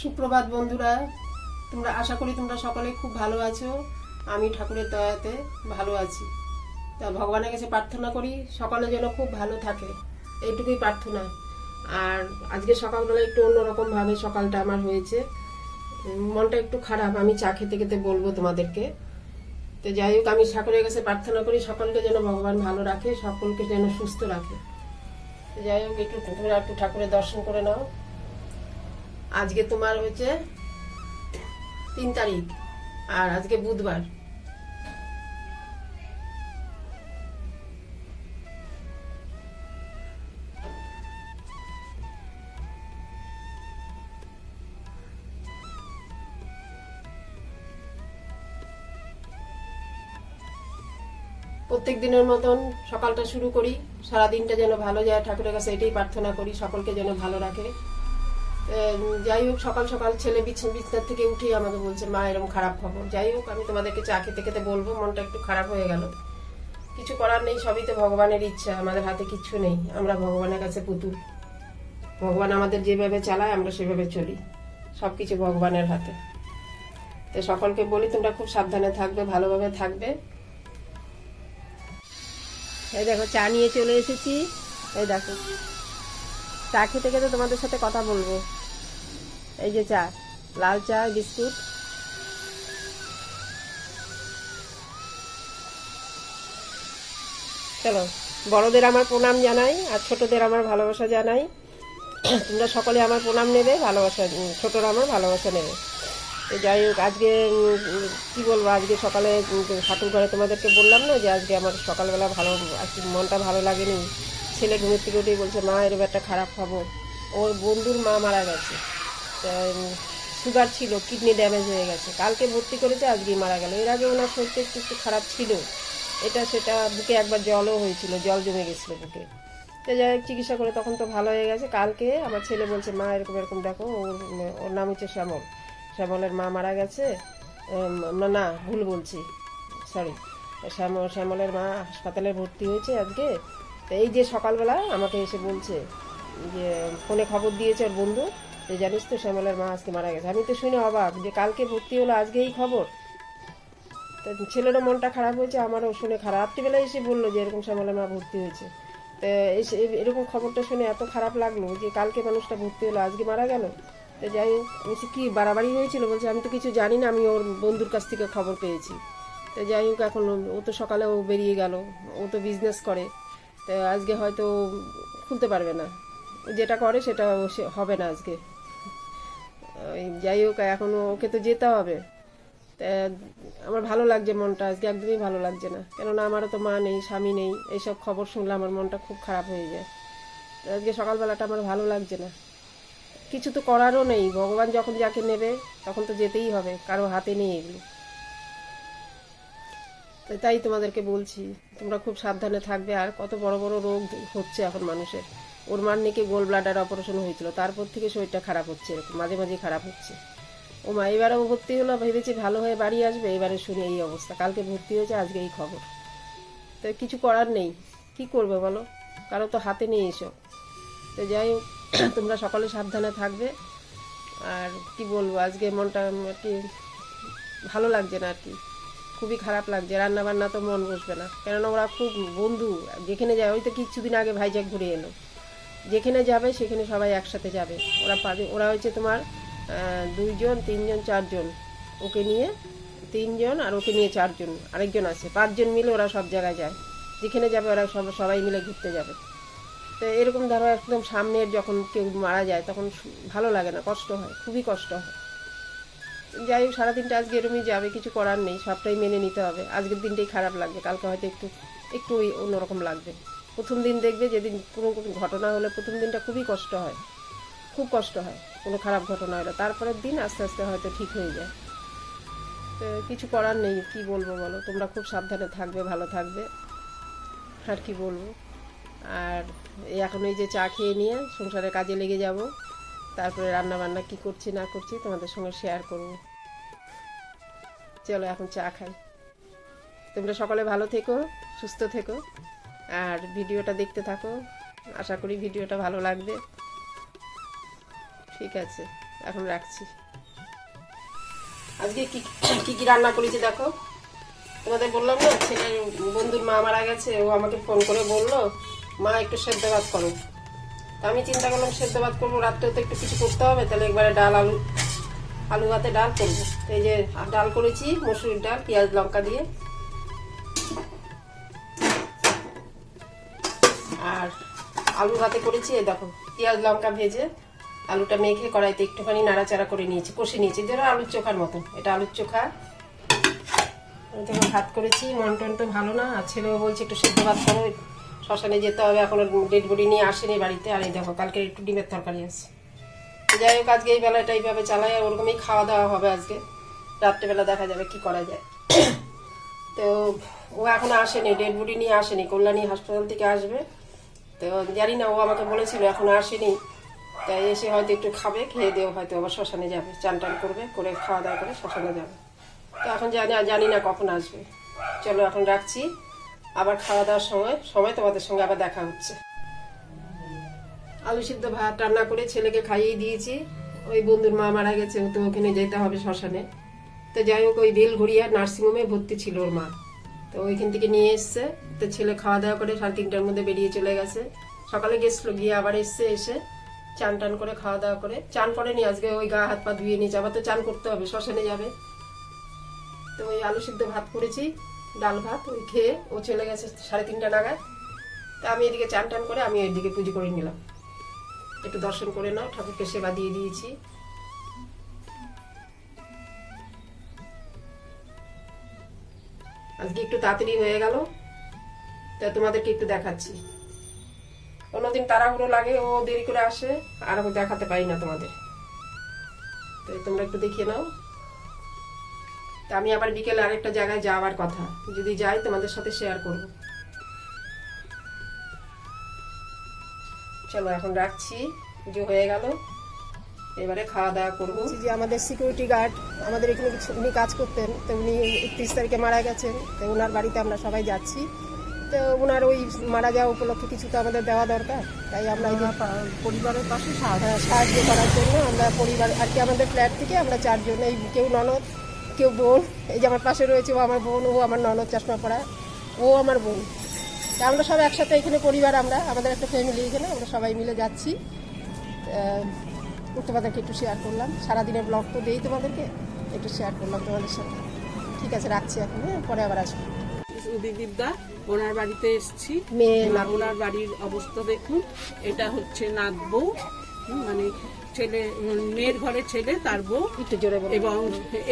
সুপ্রভাত বন্ধুরা। তোমরা আশা করি তোমরা সকলে খুব ভালো আছো। আমি ঠাকুরের দয়াতে ভালো আছি। তা ভগবানের কাছে প্রার্থনা করি, সকলে যেন খুব ভালো থাকে। এইটুকুই প্রার্থনা। আর আজকে সকালবেলা একটু অন্যরকম ভাবে সকালটা আমার হয়েছে। মনটা একটু খারাপ, আমি চা খেতে খেতে বলব তোমাদেরকে। তো যাই হোক, আমি ঠাকুরের কাছে প্রার্থনা করি, সকলকে যেন ভগবান ভালো রাখে, সকলকে যেন সুস্থ রাখে। যাই হোক, একটু তোমরা একটু ঠাকুরের দর্শন করে নাও। আজকে তোমার হচ্ছে তিন তারিখ, আর আজকে বুধবার। প্রত্যেক দিনের মতন সকালটা শুরু করি সারা দিনটা যেন ভালো যায়, ঠাকুরের কাছে এটাই প্রার্থনা করি, সকলকে যেন ভালো রাখে। যাই হোক, সকাল সকাল ছেলে বিছ- বিছনার থেকে উঠে আমাকে বলছে, মা এরকম খারাপ খবর। যাই হোক, আমি তোমাদেরকে চা খেতে খেতে বলব, মনটা একটু খারাপ হয়ে গেল। কিছু করার নেই, সবই তো ভগবানের ইচ্ছা, আমাদের হাতে কিচ্ছু নেই। আমরা ভগবানের কাছে পুতুল। ভগবান আমাদের যেভাবে চালায়, আমরা সেভাবে চলি। সবকিছু ভগবানের হাতে। তো সকলকে বলি, তোমরা খুব সাবধানে থাকবে, ভালোভাবে থাকবে। এই দেখো, চা নিয়ে চলে এসেছি। এই দেখো। চা খেতে খেতে তোমাদের সাথে কথা বলব। এই যে চা, লাল চা, বিস্কুট। চলো, বড়দের আমার প্রণাম জানাই আর ছোটদের আমার ভালোবাসা জানাই। তোমরা সকলে আমার প্রণাম নেবে, ভালোবাসা ছোটরা আমার ভালোবাসা নেবে। যাই হোক, আজকে কি বলব, আজকে সকালে ঠাকুর ঘরে তোমাদেরকে বললাম না যে আজকে আমার সকালবেলা ভালো, আজকে মনটা ভালো লাগেনি। ছেলে ঘুমের থেকে উঠেই বলছে, মা এরকম একটা খারাপ খবর। ওর বন্ধুর মা মারা গেছে। সুগার ছিল কিডনি ড্যামেজ হয়ে গেছে। কালকে ভর্তি করেছে, আজকেই মারা গেল। এর আগে ওনার শরীরটা একটু একটু খারাপ ছিল। এটা সেটা বুকে একবার জলও হয়েছিল, জল জমে গেছিল বুকে। তো যাই হোক, চিকিৎসা করে তখন তো ভালো হয়ে গেছে। কালকে আমার ছেলে বলছে, মা, এরকম এরকম, দেখো, ওর ওর নাম হচ্ছে শ্যামল। শ্যামলের মা মারা গেছে। না না, ভুল বলছি। সরি শ্যামল শ্যামলের মা হাসপাতালে ভর্তি হয়েছে আজকে। তো এই যে সকালবেলা আমাকে এসে বলছে যে, ফোনে খবর দিয়েছে ওর বন্ধু। যে জানিস তো শ্যামলের মা আজকে মারা গেছে। আমি তো শুনে অবাক যে কালকে ভর্তি হলো আজকে এই খবর। তো ছেলেরও মনটা খারাপ হয়েছে আমারও শুনে খারাপ। রাত্রিবেলায় এসে বলল যে এরকম শ্যামলের মা ভর্তি হয়েছে। তো এসে এরকম খবরটা শুনে এত খারাপ লাগল যে কালকে মানুষটা ভর্তি হলো আজকে মারা গেল। তো যাই হোক বলছি, কি বাড়াবাড়ি হয়েছিল? বলছে আমি তো কিছু জানি না আমি ওর বন্ধুর কাছ থেকে খবর পেয়েছি। তো যাই হোক এখন ও- তো সকালে ও বেরিয়ে গেল ও তো বিজনেস করে। তো আজকে হয়তো খুলতে পারবে না। যেটা করে সেটা হবে না আজকে। যাই হোক, এখন ওকে তো যেতে হবে। আমার ভালো লাগছে মনটা, আজকে একদমই ভালো লাগছে না। কেননা আমারও তো মা নেই, স্বামী নেই, এইসব খবর শুনলে আমার মনটা খুব খারাপ হয়ে যায়। আজকে সকালবেলাটা আমার ভালো লাগছে না। কিছু তো করারও নেই, ভগবান যখন যাকে নেবে, তখন তো যেতেই হবে, কারও হাতে নেই এগুলো। তাই তোমাদেরকে বলছি, তোমরা খুব সাবধানে থাকবে, আর কত বড় বড় রোগ হচ্ছে এখন মানুষের। ওর মার নাকি গোল ব্লাডার অপারেশন হয়েছিল। তারপর থেকে শরীরটা খারাপ হচ্ছে এরকম, মাঝে মাঝে খারাপ হচ্ছে। ও মা এবারেও ভর্তি হলো, ভেবেছি ভালো হয়ে বাড়ি আসবে, এবারে শুনে এই অবস্থা। কালকে ভর্তি হয়েছে, আজকে এই খবর। তো কিছু করার নেই। কি করবে বলো? কারও তো হাতে নেই এসব। তো যাই হোক, তোমরা সকলে সাবধানে থাকবে। আর কি বলব, আজকে মনটা আর কি ভালো লাগছে না আর কি। খুবই খারাপ লাগছে। রান্না বান্না তো মন বসবে না। কেননা ওরা খুব বন্ধু। যেখানে যায়, ওই তো কিছুদিন আগে ভাইজাক ঘুরে এলো। যেখানে যাবে, সেখানে সবাই একসাথে যাবে। ওরা পাবে, ওরা হচ্ছে তোমার দুইজন, তিনজন, চারজন। ওকে নিয়ে তিনজন আর ওকে নিয়ে চারজন, আরেকজন আছে। পাঁচজন মিলে ওরা সব জায়গায় যায়। যেখানে যাবে ওরা সব, সবাই মিলে ঘুরতে যাবে। তো এরকম ধরো একদম সামনের যখন কেউ মারা যায়, তখন ভালো লাগে না, কষ্ট হয়, খুবই কষ্ট হয়। যাই হোক, সারাদিনটা আজকে এরমই যাবে, কিছু করার নেই, সবটাই মেনে নিতে হবে। আজকের দিনটাই খারাপ লাগবে, কালকে হয়তো একটু একটু অন্যরকম লাগবে। প্রথম দিন দেখবে যেদিন কোনো ঘটনা হলে প্রথম দিনটা খুবই কষ্ট হয়। খুব কষ্ট হয়, কোনো খারাপ ঘটনা হলে। তারপরের দিন আস্তে আস্তে হয়তো ঠিক হয়ে যায়। তো কিছু করার নেই, কি বলব বলো? তোমরা খুব সাবধানে থাকবে, ভালো থাকবে। আর কি বলব? আর এখন এই যে চা খেয়ে নিয়ে সংসারের কাজে লেগে যাব, তারপরে রান্না বান্না কি করছি না করছি তোমাদের সঙ্গে শেয়ার করব। চলো এখন চা খাই। তোমরা সকলে ভালো থেকো, সুস্থ থেকো। আর ভিডিওটা দেখতে থাকো। আশা করি ভিডিওটা ভালো লাগবে। ঠিক আছে, এখন রাখছি। আজকে কি কি কি রান্না করেছি দেখো? তোমাদের বললাম না ছেলের বন্ধুর মা মারা গেছে, ও আমাকে ফোন করে বলল, মা, একটু সেদ্ধ ভাত করো। তা আমি চিন্তা করলাম, সেদ্ধ ভাত করব, রাত্রেও তো একটু কিছু করতে হবে, তাহলে একবারে ডাল, আলু আলু ভাতে ডাল করব। এই যে ডাল করেছি মসুরির ডাল, পেঁয়াজ, লঙ্কা দিয়ে। আর আলু ভাতে করেছি দেখো, পেঁয়াজ, লঙ্কা ভেজে আলুটা মেখে কড়াইতে একটুখানি নাড়াচাড়া করে নিয়েছি, কষে নিয়েছি ধরো আলুর চোখার মতো, এটা আলুর চোখা। তখন ভাত করেছি, মন টন তো ভালো না, আর ছেলেও বলছে একটু সেদ্ধ ভাত করো, শ্মশানে যেতে হবে, এখন ডেড বডি নিয়ে আসেনি বাড়িতে, আর এই দেখো কালকে একটু ডিমের তরকারি আছে। যাই হোক, আজকে এই বেলাটা এইভাবে চালাই ওরকমই খাওয়া দাওয়া হবে আজকে। রাত্রেবেলা দেখা যাবে কি করা যায়। তো, ও এখন আসেনি ডেড বডি নিয়ে আসেনি, কল্যাণী হাসপাতাল থেকে আসবে। তো জানি না, ও আমাকে বলেছিল, এখনও আসেনি তাই এসে হয়তো একটু খাবে, খেয়ে দেও হয়তো আবার শ্মশানে যাবে। চান টান করবে, করে খাওয়া দাওয়া করে শ্মশানে যাবে। তো এখন জানি জানি না কখন আসবে। চলো, এখন রাখছি। আবার খাওয়া দাওয়ার সময় সময় তোমাদের সঙ্গে আবার দেখা হচ্ছে। আলু সিদ্ধ ভাত রান্না করে ছেলেকে খাইয়ে দিয়েছি। ওই বন্ধুর মা মারা গেছে তো ওখানে যেতে হবে শ্মশানে। তো যাই হোক, ওই বেলঘড়িয়া নার্সিংহোমে ভর্তি ছিল ওর মা। তো ওইখান থেকে নিয়ে এসছে। তো ছেলে খাওয়া দাওয়া করে সাড়ে তিনটার মধ্যে বেরিয়ে চলে গেছে। সকালে গেছিল, গিয়ে আবার এসছে, এসে চান টান করে খাওয়া দাওয়া করে। চান করেনি আজকে ওই গা হাত পা ধুয়ে নিয়েছে। আবার তো চান করতে হবে, শ্মশানে যাবে। তো ওই আলু সিদ্ধ ভাত করেছি, ডাল ভাত ওই খেয়ে ও চলে গেছে সাড়ে তিনটা নাগাদ। তা আমি এদিকে চান টান করে আমি ওইদিকে পুজো করে নিলাম। একটু দর্শন করে নাও, ঠাকুরকে সেবা দিয়ে দিয়েছি। আজকে একটু তাড়াতাড়ি হয়ে গেল। তা তোমাদেরকে একটু দেখাচ্ছি। অন্যদিন তাড়াহুড়ো লাগে, ও দেরি করে আসে, আর আমি দেখাতে পারি না তোমাদের। তো তোমরা একটু দেখিয়ে নাও। তা আমি আবার বিকেলে আরেকটা জায়গায় যাওয়ার কথা। যদি যাই, তোমাদের সাথে শেয়ার করব। চলো, এখন রাখছি। যে হয়ে গেল। এবারে খাওয়া দাওয়া করব। যে আমাদের সিকিউরিটি গার্ড আমাদের এখানে কিছু উনি কাজ করতেন তো উনি একত্রিশ তারিখে মারা গেছেন তো ওনার বাড়িতে আমরা সবাই যাচ্ছি। তো ওনার ওই মারা যাওয়া উপলক্ষে কিছু তো আমাদের দেওয়া দরকার তাই আমরা পরিবারের পাশে সাহায্য করার জন্য আমরা পরিবার আর কি আমাদের ফ্ল্যাট থেকে আমরা চারজন এই কেউ ননদ কেউ বোন এই যে আমার পাশে রয়েছে ও আমার বোন ও আমার ননদ চশমা পড়া ও আমার বোন। তা আমরা সব একসাথে এখানে পরিবার আমরা আমাদের একটা ফ্যামিলি এখানে আমরা সবাই মিলে যাচ্ছি। আহ, তোমাদেরকে একটু শেয়ার করলাম। সারাদিনের ব্লগ তো দেই তোমাদেরকে একটু শেয়ার করলাম তোমাদের সাথে। ঠিক আছে রাখছি এখন হ্যাঁ? পরে আবার আসব। উদিদিদা ওনার বাড়িতে এসেছি। মেয়ে ওনার বাড়ির অবস্থা দেখুন। এটা হচ্ছে নাত বউ মানে ছেলে মেয়ের ঘরে ছেলে তার বউ। একটু জোরে এবং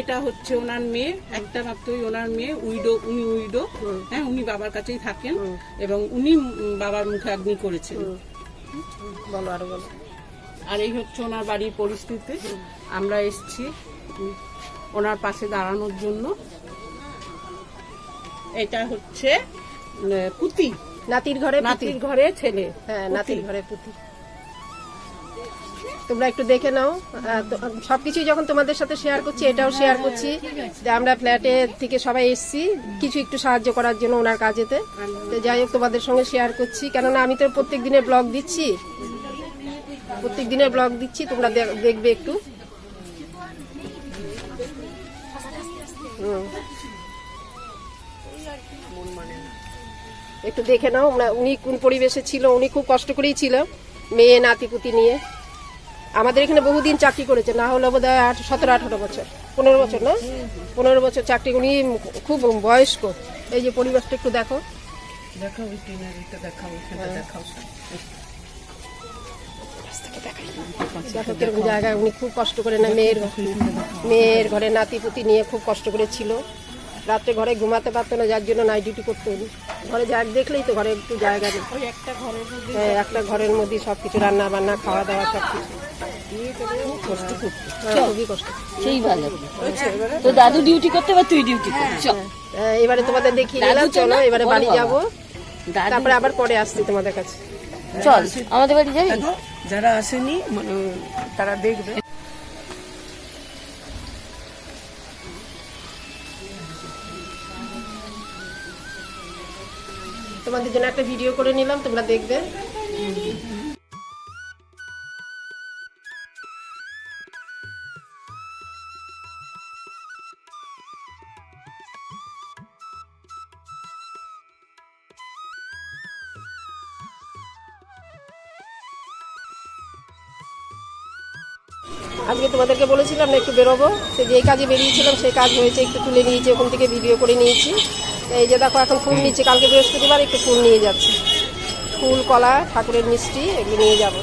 এটা হচ্ছে ওনার মেয়ে একটা মাত্রই ওনার মেয়ে উইডো উনি উইডো। হ্যাঁ উনি বাবার কাছেই থাকেন এবং উনি বাবার মুখে অগ্নি করেছেন। বলো আরও বলো। আর এই হচ্ছে ওনার বাড়ির পরিস্থিতি। আমরা এসছি ওনার পাশে দাঁড়ানোর জন্য। এটা হচ্ছে উম, পুতি। নাতির ঘরে নাতির ঘরে ছেলে। হ্যাঁ নাতির ঘরে পুতি। তোমরা একটু দেখে নাও। সবকিছুই যখন তোমাদের সাথে শেয়ার করছি এটাও শেয়ার করছি যে আমরা ফ্ল্যাটে থেকে সবাই এসেছি। কিছু একটু সাহায্য করার জন্য ওনার কাজেতে। তো যাই হোক তোমাদের সঙ্গে শেয়ার করছি। কেননা আমি তো প্রত্যেক দিনের ব্লগ দিচ্ছি। প্রত্যেক দিনের ব্লগ দিচ্ছি তোমরা দেখ- দেখবে একটু। একটু দেখে নাও উনি কোন পরিবেশে ছিল উনি খুব কষ্ট করেই ছিল মেয়ে নাতিপুতি নিয়ে। আমাদের এখানে বহুদিন চাকরি করেছে না হলে বোধ হয় সতেরো আঠারো বছর। পনেরো বছর না? পনেরো বছর চাকরি উনি খুব বয়স্ক। এই যে পরিবেশটা একটু দেখো। দেখাও দেখাও দেখাও। দেখো কীরকম জায়গায় উনি খুব কষ্ট করে না মেয়ের মেয়ের ঘরে নাতিপুতি নিয়ে খুব কষ্ট করে ছিল। রাত্রে ঘরে ঘুমাতে পারতো না যার জন্য নাইট ডিউটি করতো উনি। ঘরে যা দেখলেই তো ঘরে একটু জায়গা নেই। ওই একটা ঘরের মধ্যে হ্যাঁ, একটা ঘরের মধ্যে সব কিছু রান্না বান্না খাওয়া দাওয়া সব কিছু কষ্ট হ্যাঁ, খুবই কষ্ট। সেই ভালো। তো দাদু ডিউটি করতে বা তুই ডিউটি চল। হ্যাঁ, এবারে তোমাদের দেখিয়ে দিলাম চলো এবারে বাড়ি যাব। তারপরে আবার পরে আসছি তোমাদের কাছে। চল আমাদের বাড়ি যাবি? যারা আসেনি মানে তারা দেখবে। তোমাদের জন্য একটা ভিডিও করে নিলাম তোমরা দেখবে। তোমাদেরকে বলেছিলাম না একটু বেরোবো? সে যে কাজে বেরিয়েছিলাম সেই কাজ হয়েছে একটু তুলে নিয়েছি ওখান থেকে ভিডিও করে নিয়েছি। এই যে দেখো এখন ফুল নিচ্ছে কালকে বৃহস্পতিবার একটু ফুল নিয়ে যাচ্ছি। ফুল কলা ঠাকুরের মিষ্টি এগুলো নিয়ে যাব।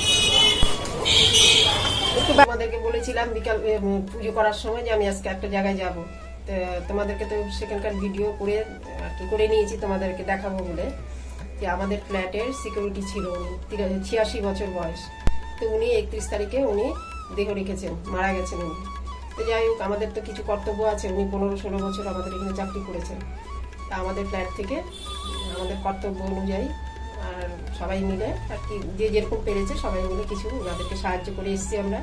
একটু তোমাদেরকে বলেছিলাম বিকাল পুজো করার সময় যে আমি আজকে একটা জায়গায় যাব। তো তোমাদেরকে তো সেখানকার ভিডিও করে আর কি করে নিয়েছি তোমাদেরকে দেখাবো বলে। যে আমাদের ফ্ল্যাটের সিকিউরিটি ছিল উনি ছিয়াশি বছর বয়স। তো উনি একত্রিশ তারিখে উনি দেহ রেখেছেন, মারা গেছেন উনি। তো যাই হোক, আমাদের তো কিছু কর্তব্য আছে। উনি পনেরো ষোলো বছর আমাদের এখানে চাকরি করেছেন। তা আমাদের ফ্ল্যাট থেকে, আমাদের কর্তব্য অনুযায়ী, আর সবাই মিলে, আর কি, যে যেরকম পেরেছে সবাই মিলে কিছু ওনাদেরকে সাহায্য করে এসেছি আমরা।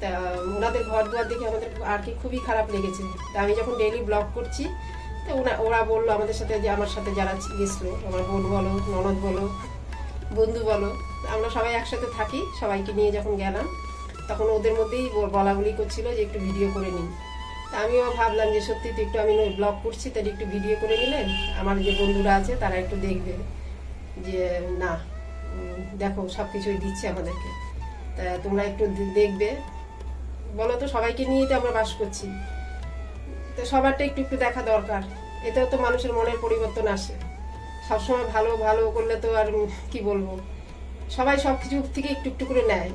তা ওনাদের ঘর দুয়ার দেখে আমাদের আর কি খুবই খারাপ লেগেছে। তা আমি যখন ডেইলি ব্লগ করছি, তো ওনা, ওরা বলল আমাদের সাথে যে, আমার সাথে যারা গেছিল, আমার বোন বলো, ননদ বলো, বন্ধু বলো আমরা সবাই একসাথে থাকি, সবাইকে নিয়ে যখন গেলাম তখন ওদের মধ্যেই ব- বলা বলি করছিল যে একটু ভিডিও করে নিন। তা আমিও ভাবলাম যে সত্যি তো একটু আমি ব্লগ করছি, তাহলে একটু ভিডিও করে নিলে আমার যে বন্ধুরা আছে তারা একটু দেখবে যে, না দেখো সব কিছুই দিচ্ছে আমাদেরকে। তা তোমরা একটু দেখবে। বলো তো সবাইকে নিয়েই তো আমরা বাস করছি। তো সবারটা একটু একটু দেখা দরকার। এতেও তো মানুষের মনের পরিবর্তন আসে। সবসময় ভালো ভালো করলে তো আর কি বলব? সবাই সব কিছু থেকে একটু একটু করে নেয়।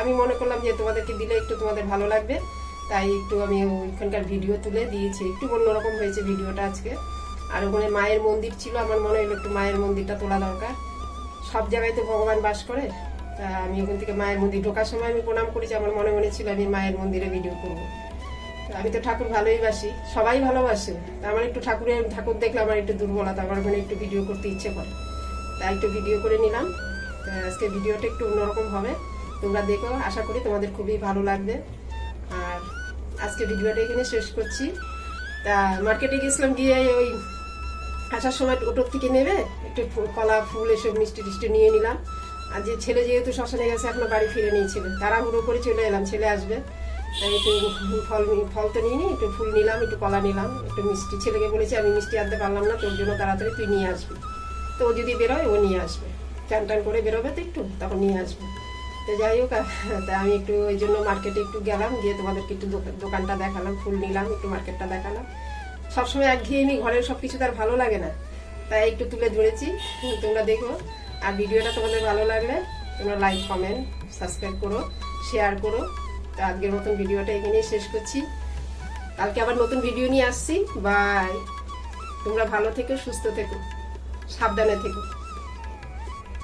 আমি মনে করলাম যে তোমাদেরকে দিলে একটু তোমাদের ভালো লাগবে। তাই একটু আমি ওইখানকার ভিডিও তুলে দিয়েছি। একটু অন্যরকম হয়েছে ভিডিওটা আজকে। আর ওখানে মায়ের মন্দির ছিল, আমার মনে হলো একটু মায়ের মন্দিরটা তোলা দরকার। সব জায়গায় তো ভগবান বাস করে। তা আমি ওখান থেকে মায়ের মন্দির ঢোকার সময় আমি প্রণাম করেছি, আমার মনে মনে ছিল আমি মায়ের মন্দিরে ভিডিও করব। আমি তো ঠাকুর ভালোই বাসি, সবাই ভালোবাসে। তা আমার একটু ঠাকুরের, ঠাকুর দেখলে আমার একটু দুর্বলতা, আমার ওখানে একটু ভিডিও করতে ইচ্ছে করে। তাই একটু ভিডিও করে নিলাম। আজকে ভিডিওটা একটু অন্যরকম হবে। তোমরা দেখো, আশা করি তোমাদের খুবই ভালো লাগবে। আর আজকে ভিডিওটা এখানে শেষ করছি। তা মার্কেটে গেছিলাম গিয়ে ওই আসার সময় অটোর থেকে নেবে, একটু কলা, ফুল এসব মিষ্টি টিষ্টি নিয়ে নিলাম। আর যে ছেলে যেহেতু শ্মশানে গেছে, এখনও বাড়ি ফিরে নিয়েছিল তাড়াহুড়ো করে চলে এলাম, ছেলে আসবে। একটু ফল ফল তো নিয়ে নি একটু ফুল নিলাম, একটু কলা নিলাম, একটু মিষ্টি। ছেলেকে বলেছি, আমি মিষ্টি আনতে পারলাম না, তোর জন্য তাড়াতাড়ি তুই নিয়ে আসবি। তো ও যদি বেরোয়, ও নিয়ে আসবে। চান টান করে বেরোবে তো একটু তখন নিয়ে আসবে। তো যাই হোক তা আমি একটু ওই জন্য মার্কেটে একটু গেলাম, গিয়ে তোমাদেরকে একটু দোকা- দোকানটা দেখালাম, ফুল নিলাম, একটু মার্কেটটা দেখালাম। সবসময় একঘেয়েমি ঘরের সব কিছু তার ভালো লাগে না। তাই একটু তুলে ধরেছি, তোমরা দেখো। আর ভিডিওটা তোমাদের ভালো লাগলে, তোমরা লাইক কমেন্ট সাবস্ক্রাইব করো শেয়ার করো। তো আজকের মতন ভিডিওটা এখানেই শেষ করছি। কালকে আবার নতুন ভিডিও নিয়ে আসছি। বাই তোমরা ভালো থেকো, সুস্থ থেকো, সাবধানে থেকো।